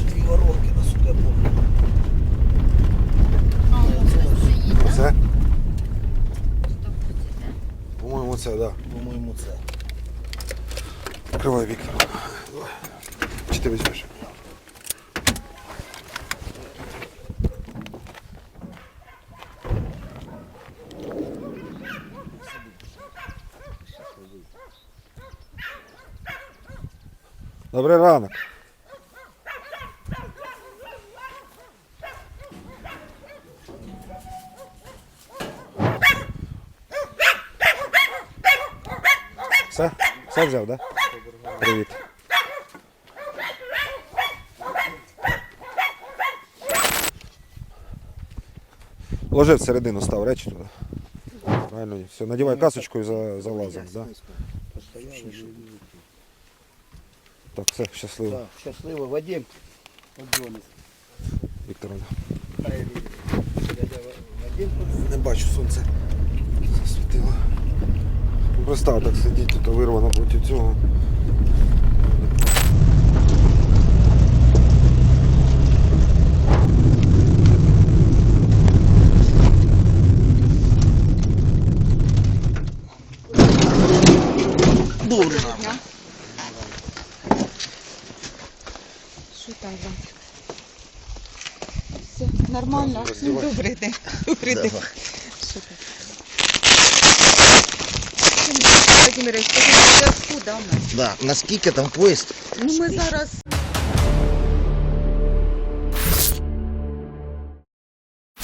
ще дві воронки на сюди помню. Оце? По-моєму, це, так. Да. По-моєму, це. Відкривай вікна. Чи ти візьмеш? Добрий ранок. Все? Все взяв, так? Да? Привіт. Ложи всередину став речі туди. Правильно, все. Надівай касочку і за, залазимо. Да? Так, все, щасливо. Так, щасливо, Вадим. Подзвонить. Вікторовна. Хай дядя Вадим Не бачу сонце. Засвітило. Пристав так сидіти, то вирвано проти цього. Що там вам? Все нормально. Добрий день. Добрий день. Скажіть, це откуда у нас? Да, наскільки там поїзд? Ну ми зараз